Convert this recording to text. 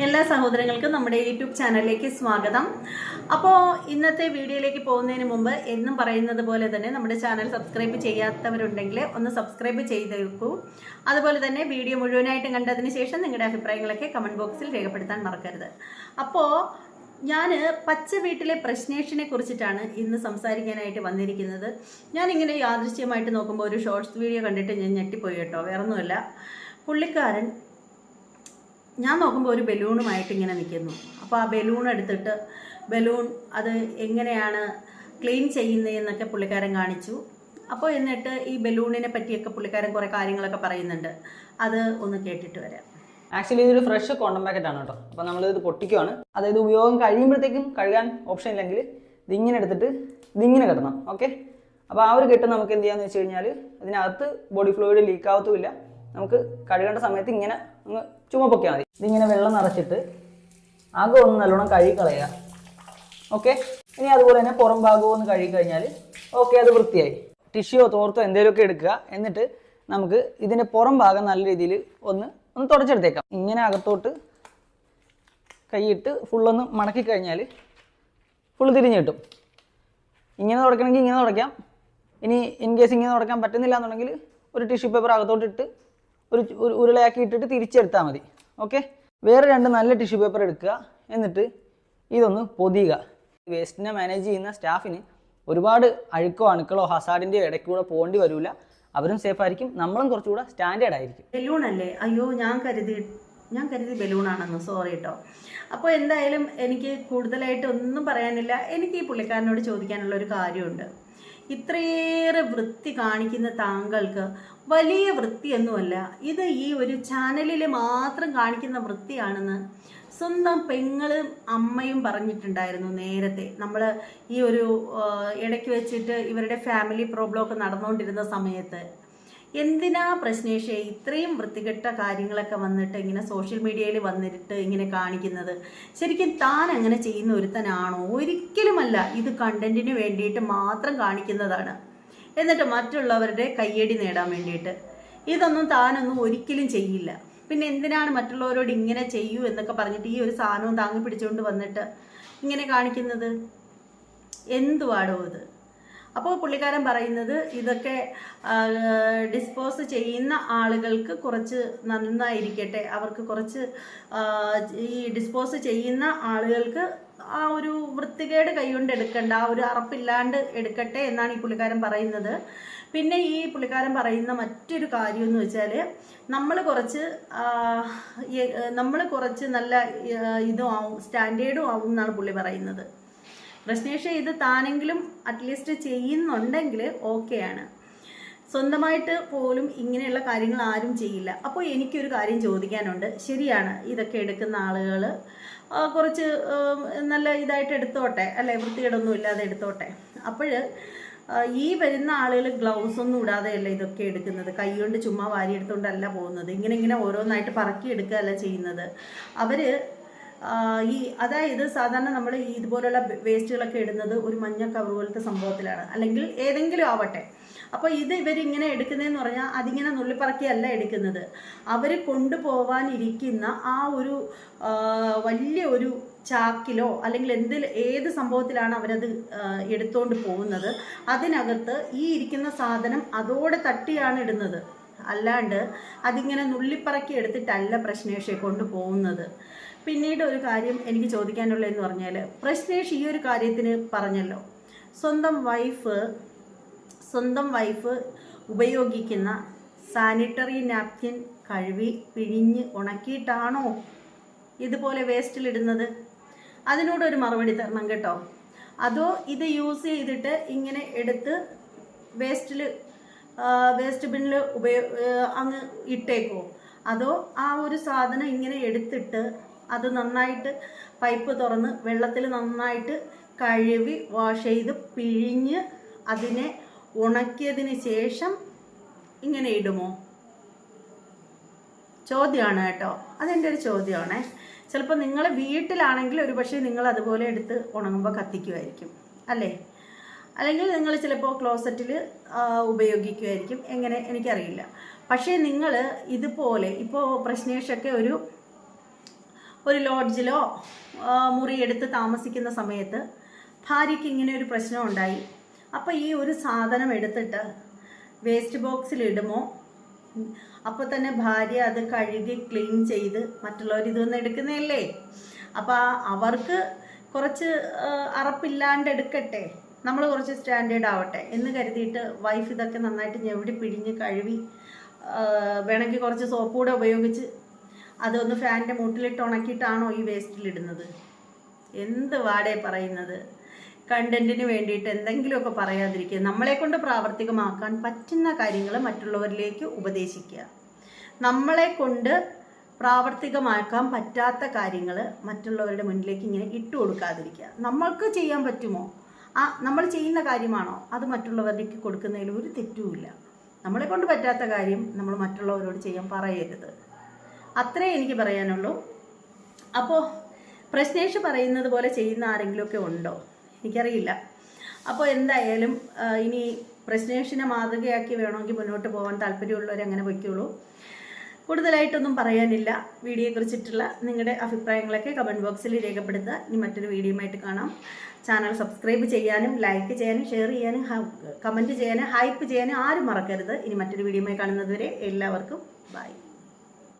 എല്ലാ സഹോദരങ്ങൾക്കും നമ്മുടെ യൂട്യൂബ് ചാനലിലേക്ക് സ്വാഗതം. അപ്പോൾ ഇന്നത്തെ വീഡിയോയിലേക്ക് പോകുന്നതിന് മുമ്പ് എന്നും പറയുന്നത് പോലെ തന്നെ നമ്മുടെ ചാനൽ സബ്സ്ക്രൈബ് ചെയ്യാത്തവരുണ്ടെങ്കിൽ ഒന്ന് സബ്സ്ക്രൈബ് ചെയ്തേക്കൂ. അതുപോലെ തന്നെ വീഡിയോ മുഴുവനായിട്ടും കണ്ടതിന് ശേഷം നിങ്ങളുടെ അഭിപ്രായങ്ങളൊക്കെ കമന്റ് ബോക്സിൽ രേഖപ്പെടുത്താൻ മറക്കരുത്. അപ്പോൾ ഞാൻ പച്ച വീട്ടിലെ പ്രശ്നേഷിനെ കുറിച്ചിട്ടാണ് ഇന്ന് സംസാരിക്കാനായിട്ട് വന്നിരിക്കുന്നത്. ഞാനിങ്ങനെ യാദൃശ്യമായിട്ട് നോക്കുമ്പോൾ ഒരു ഷോർട്സ് വീഡിയോ കണ്ടിട്ട് ഞാൻ ഞെട്ടിപ്പോയി കേട്ടോ. വേറൊന്നുമല്ല. പുള്ളിക്കാരൻ ഞാൻ നോക്കുമ്പോൾ ഒരു ബലൂണുമായിട്ട് ഇങ്ങനെ നിൽക്കുന്നു. അപ്പോൾ ആ ബലൂൺ എടുത്തിട്ട് ബലൂൺ അത് എങ്ങനെയാണ് ക്ലീൻ ചെയ്യുന്നതെന്നൊക്കെ പുള്ളിക്കാരൻ കാണിച്ചു. അപ്പോൾ എന്നിട്ട് ഈ ബലൂണിനെ പറ്റിയൊക്കെ പുള്ളിക്കാരൻ കുറേ കാര്യങ്ങളൊക്കെ പറയുന്നുണ്ട്. അത് ഒന്ന് കേട്ടിട്ട് വരാം. ആക്ച്വലി ഇതൊരു ഫ്രഷ് കോണ്ടം പാക്കറ്റ് ആണ് കേട്ടോ. അപ്പോൾ നമ്മളിത് പൊട്ടിക്കുവാണ്. അതായത് ഉപയോഗം കഴിയുമ്പോഴത്തേക്കും കഴുകാൻ ഓപ്ഷൻ ഇല്ലെങ്കിൽ ഇതിങ്ങനെ എടുത്തിട്ട് ഇതിങ്ങനെ കെട്ടണം. ഓക്കെ അപ്പോൾ ആ ഒരു കെട്ട് നമുക്ക് എന്ത് ചെയ്യാന്ന് വെച്ച് കഴിഞ്ഞാൽ ഇതിനകത്ത് ബോഡി ഫ്ലൂയിഡ് ലീക്ക് ആവത്തുമില്ല. നമുക്ക് കഴുകേണ്ട സമയത്ത് ഇങ്ങനെ അങ്ങ് ചുമ പൊക്കിയാൽ മതി. ഇതിങ്ങനെ വെള്ളം നിറച്ചിട്ട് ആകെ ഒന്ന് നല്ലോണം കഴുകി കളയുക ഓക്കെ ഇനി അതുപോലെ തന്നെ പുറം ഭാഗവും ഒന്ന് കഴുകി കഴിഞ്ഞാൽ ഓക്കെ അത് വൃത്തിയായി. ടിഷ്യോ തോർത്തോ എന്തെങ്കിലുമൊക്കെ എടുക്കുക. എന്നിട്ട് നമുക്ക് ഇതിന്റെ പുറം ഭാഗം നല്ല രീതിയിൽ ഒന്ന് ഒന്ന് തുടച്ചെടുത്തേക്കാം. ഇങ്ങനെ അകത്തോട്ട് കൈയിട്ട് ഫുള്ളൊന്ന് മടക്കി കഴിഞ്ഞാൽ ഫുള്ള് തിരിഞ്ഞ് കിട്ടും. ഇങ്ങനെ തുടക്കണമെങ്കിൽ ഇങ്ങനെ തുടക്കാം ഇനി ഇൻ കേസ് ഇങ്ങനെ തുടക്കാൻ പറ്റുന്നില്ല എന്നുണ്ടെങ്കിൽ ഒരു ടിഷ്യൂ പേപ്പർ അകത്തോട്ട് ഇട്ട് ഒരു ഉരുളയാക്കി ഇട്ടിട്ട് തിരിച്ചെടുത്താൽ മതി. ഓക്കെ വേറെ രണ്ട് നല്ല ടിഷ്യൂ പേപ്പർ എടുക്കുക. എന്നിട്ട് ഇതൊന്ന് പൊതിയുക. വേസ്റ്റിനെ മാനേജ് ചെയ്യുന്ന സ്റ്റാഫിന് ഒരുപാട് അഴുക്കോ അണുക്കളോ ഹസാഡിന്റെ ഇടയ്ക്കൂടെ പോകേണ്ടി വരില്ല അവരും സേഫ് ആയിരിക്കും. നമ്മളും കുറച്ചുകൂടെ സ്റ്റാൻഡേർഡ് ആയിരിക്കും. ബലൂൺ അല്ലേ? അയ്യോ ഞാൻ കരുതി ഞാൻ കരുതി ബലൂണാണെന്ന് സോറി കേട്ടോ അപ്പോൾ എന്തായാലും എനിക്ക് കൂടുതലായിട്ട് ഒന്നും പറയാനില്ല. എനിക്ക് ഈ പുള്ളിക്കാരനോട് ചോദിക്കാനുള്ള ഒരു കാര്യമുണ്ട്. ഇത്രയേറെ വൃത്തി കാണിക്കുന്ന താങ്കൾക്ക് വലിയ വൃത്തിയൊന്നുമല്ല. ഇത് ഈ ഒരു ചാനലിൽ മാത്രം കാണിക്കുന്ന വൃത്തിയാണെന്ന് സ്വന്തം പെങ്ങളും അമ്മയും പറഞ്ഞിട്ടുണ്ടായിരുന്നു നേരത്തെ. നമ്മൾ ഈ ഒരു ഇടയ്ക്ക് വെച്ചിട്ട് ഇവരുടെ ഫാമിലി പ്രോബ്ലം ഒക്കെ നടന്നുകൊണ്ടിരുന്ന സമയത്ത്. എന്തിനാ പ്രശ്നേഷേ? ഇത്രയും വൃത്തികെട്ട കാര്യങ്ങളൊക്കെ വന്നിട്ട് ഇങ്ങനെ സോഷ്യൽ മീഡിയയിൽ വന്നിട്ട് ഇങ്ങനെ കാണിക്കുന്നത്. ശരിക്കും താൻ അങ്ങനെ ചെയ്യുന്ന ഒരുത്തനാണോ? ഒരിക്കലുമല്ല. ഇത് കണ്ടന്റിന് വേണ്ടിയിട്ട് മാത്രം കാണിക്കുന്നതാണ്. എന്നിട്ട് മറ്റുള്ളവരുടെ കയ്യടി നേടാൻ വേണ്ടിയിട്ട്. ഇതൊന്നും താനൊന്നും ഒരിക്കലും ചെയ്യില്ല. പിന്നെ എന്തിനാണ് മറ്റുള്ളവരോട് ഇങ്ങനെ ചെയ്യൂ എന്നൊക്കെ പറഞ്ഞിട്ട് ഈ ഒരു സാധനവും താങ്ങി പിടിച്ചുകൊണ്ട് വന്നിട്ട് ഇങ്ങനെ കാണിക്കുന്നത്? എന്തുവാടോ ഇത്? അപ്പോൾ പുള്ളിക്കാരൻ പറയുന്നത് ഇതൊക്കെ ഡിസ്പോസ് ചെയ്യുന്ന ആളുകൾക്ക് കുറച്ച് നന്നായിരിക്കട്ടെ. അവർക്ക് കുറച്ച് ഈ ഡിസ്പോസ് ചെയ്യുന്ന ആളുകൾക്ക് ആ ഒരു വൃത്തികേട് കൈകൊണ്ട് എടുക്കണ്ട ആ ഒരു അറപ്പില്ലാണ്ട് എടുക്കട്ടെ എന്നാണ് ഈ പുള്ളിക്കാരൻ പറയുന്നത്. പിന്നെ ഈ പുള്ളിക്കാരൻ പറയുന്ന മറ്റൊരു കാര്യം എന്ന് വെച്ചാൽ നമ്മൾ കുറച്ച് നമ്മൾ കുറച്ച് നല്ല ഇതും ആവും സ്റ്റാൻഡേർഡും ആവും എന്നാണ് പുള്ളി പറയുന്നത്. പ്രശ്നേഷ ഇത് താനെങ്കിലും അറ്റ്ലീസ്റ്റ് ചെയ്യുന്നുണ്ടെങ്കിൽ ഓക്കെയാണ് സ്വന്തമായിട്ട് പോലും ഇങ്ങനെയുള്ള കാര്യങ്ങൾ ആരും ചെയ്യില്ല. അപ്പോൾ എനിക്കൊരു കാര്യം ചോദിക്കാനുണ്ട്. ശരിയാണ് ഇതൊക്കെ എടുക്കുന്ന ആളുകൾ കുറച്ച് നല്ല ഇതായിട്ട് എടുത്തോട്ടെ? അല്ലെ? വൃത്തികേടൊന്നും ഇല്ലാതെ എടുത്തോട്ടെ? അപ്പോൾ ഈ വരുന്ന ആളുകൾ ഗ്ലൗസ് ഒന്നും ഇടാതെയല്ല ഇതൊക്കെ എടുക്കുന്നത്. കൈകൊണ്ട് ചുമ്മാ വാരി എടുത്തുകൊണ്ടല്ല പോകുന്നത്. ഇങ്ങനെ ഇങ്ങനെ ഓരോന്നായിട്ട് പറക്കി എടുക്കുകയല്ല ചെയ്യുന്നത്. അവർ ഈ അതായത് സാധാരണ നമ്മൾ ഇതുപോലുള്ള വേസ്റ്റുകളൊക്കെ ഇടുന്നത് ഒരു മഞ്ഞ കവർ പോലത്തെ സംഭവത്തിലാണ്. അല്ലെങ്കിൽ ഏതെങ്കിലും ആവട്ടെ. അപ്പോൾ ഇത് ഇവരിങ്ങനെ എടുക്കുന്നതെന്ന് പറഞ്ഞാൽ അതിങ്ങനെ നുള്ളിപ്പറക്കിയല്ല എടുക്കുന്നത്. അവർ കൊണ്ടുപോവാനിരിക്കുന്ന ആ ഒരു വലിയ ഒരു ചാക്കിലോ അല്ലെങ്കിൽ എന്തിൽ ഏത് സംഭവത്തിലാണ് അവരത് എടുത്തുകൊണ്ട് പോകുന്നത്. അതിനകത്ത് ഈ ഇരിക്കുന്ന സാധനം അതോടെ തട്ടിയാണ് ഇടുന്നത്. അല്ലാണ്ട് അതിങ്ങനെ നുള്ളിപ്പറക്കി എടുത്തിട്ടല്ല പ്രശ്നേഷയെ കൊണ്ട് പോകുന്നത്. പിന്നീട് ഒരു കാര്യം എനിക്ക് ചോദിക്കാനുള്ളതെന്ന് പറഞ്ഞാൽ പ്രശ്നേഷ് ഈ ഒരു കാര്യത്തിന് പറഞ്ഞല്ലോ. സ്വന്തം വൈഫ് സ്വന്തം വൈഫ് ഉപയോഗിക്കുന്ന സാനിറ്ററി നാപ്കിൻ കഴുകി പിഴിഞ്ഞ് ഉണക്കിയിട്ടാണോ ഇതുപോലെ വേസ്റ്റിലിടുന്നത് അതിനോടൊരു മറുപടി തരണം കേട്ടോ. അതോ ഇത് യൂസ് ചെയ്തിട്ട് ഇങ്ങനെ എടുത്ത് വേസ്റ്റിൽ വേസ്റ്റ് ബിന്നിൽ ഉപയോ അങ്ങ് ഇട്ടേക്കോ അതോ ആ ഒരു സാധനം ഇങ്ങനെ എടുത്തിട്ട് അത് നന്നായിട്ട് പൈപ്പ് തുറന്ന് വെള്ളത്തിൽ നന്നായിട്ട് കഴുകി വാഷ് ചെയ്ത് പിഴിഞ്ഞ് അതിനെ ഉണക്കിയതിന് ശേഷം ഇങ്ങനെ ഇടുമോ? ചോദ്യമാണ് കേട്ടോ. അതെന്റെ ഒരു ചോദ്യമാണേ. ചിലപ്പോൾ നിങ്ങൾ വീട്ടിലാണെങ്കിൽ ഒരു പക്ഷേ നിങ്ങൾ അതുപോലെ എടുത്ത് ഉണങ്ങുമ്പോൾ കത്തിക്കുമായിരിക്കും അല്ലേ? അല്ലെങ്കിൽ നിങ്ങൾ ചിലപ്പോൾ ക്ലോസറ്റിൽ ഉപയോഗിക്കുമായിരിക്കും എങ്ങനെ? എനിക്കറിയില്ല. പക്ഷേ നിങ്ങൾ ഇതുപോലെ ഇപ്പോൾ പ്രശ്നേഷൊക്കെ ഒരു ഒരു ലോഡ്ജിലോ മുറിയെടുത്ത് താമസിക്കുന്ന സമയത്ത് ഭാര്യയ്ക്ക് ഇങ്ങനെ ഒരു പ്രശ്നം ഉണ്ടായി. അപ്പോൾ ഈ ഒരു സാധനം എടുത്തിട്ട് വേസ്റ്റ് ബോക്സിൽ ഇടുമോ? അപ്പോൾ തന്നെ ഭാര്യ അത് കഴുകി ക്ലീൻ ചെയ്ത് മറ്റുള്ളവർ ഇതൊന്നും എടുക്കുന്നതല്ലേ? അപ്പോൾ അവർക്ക് കുറച്ച് അറപ്പില്ലാണ്ട് എടുക്കട്ടെ. നമ്മൾ കുറച്ച് സ്റ്റാൻഡേർഡ് ആവട്ടെ എന്ന് കരുതിയിട്ട് വൈഫ് ഇതൊക്കെ നന്നായിട്ട് ഞെവിടി പിഴിഞ്ഞ് കഴുകി വേണമെങ്കിൽ കുറച്ച് സോപ്പ് കൂടെ ഉപയോഗിച്ച് അതൊന്ന് ഫാനിന്റെ മൂട്ടിലിട്ട് ഉണക്കിയിട്ടാണോ ഈ വേസ്റ്റിലിടുന്നത് എന്ത് വാടേ പറയുന്നത്? കണ്ടന്റിന് വേണ്ടിയിട്ട് എന്തെങ്കിലുമൊക്കെ പറയാതിരിക്കുക. നമ്മളെ കൊണ്ട് പ്രാവർത്തികമാക്കാൻ പറ്റുന്ന കാര്യങ്ങൾ മറ്റുള്ളവരിലേക്ക് ഉപദേശിക്കുക. നമ്മളെ കൊണ്ട് പ്രാവർത്തികമാക്കാൻ പറ്റാത്ത കാര്യങ്ങൾ മറ്റുള്ളവരുടെ മുന്നിലേക്ക് ഇങ്ങനെ ഇട്ടു കൊടുക്കാതിരിക്കുക. നമ്മൾക്ക് ചെയ്യാൻ പറ്റുമോ? ആ നമ്മൾ ചെയ്യുന്ന കാര്യമാണോ? അത് മറ്റുള്ളവരിലേക്ക് കൊടുക്കുന്നതിൽ ഒരു തെറ്റുമില്ല. നമ്മളെ കൊണ്ട് പറ്റാത്ത കാര്യം നമ്മൾ മറ്റുള്ളവരോട് ചെയ്യാൻ പറയരുത്. അത്രേ എനിക്ക് പറയാനുള്ളൂ. അപ്പോൾ പ്രശ്നേഷ് പറയുന്നത് പോലെ ചെയ്യുന്ന ആരെങ്കിലുമൊക്കെ ഉണ്ടോ? എനിക്കറിയില്ല. അപ്പോൾ എന്തായാലും ഇനി പ്രശ്നേഷിനെ മാതൃകയാക്കി വേണമെങ്കിൽ മുന്നോട്ട് പോകാൻ താല്പര്യമുള്ളവർ അങ്ങനെ പൊയ്ക്കോളൂ. കൂടുതലായിട്ടൊന്നും പറയാനില്ല. വീഡിയോയെക്കുറിച്ചിട്ടുള്ള നിങ്ങളുടെ അഭിപ്രായങ്ങളൊക്കെ കമന്റ് ബോക്സിൽ രേഖപ്പെടുത്തുക. ഇനി മറ്റൊരു വീഡിയോയുമായിട്ട് കാണാം. ചാനൽ സബ്സ്ക്രൈബ് ചെയ്യാനും ലൈക്ക് ചെയ്യാനും ഷെയർ ചെയ്യാനും കമന്റ് ചെയ്യാനും ഹൈപ്പ് ചെയ്യാനും ആരും മറക്കരുത്. ഇനി മറ്റൊരു വീഡിയോയുമായി കാണുന്നതുവരെ എല്ലാവർക്കും ബൈ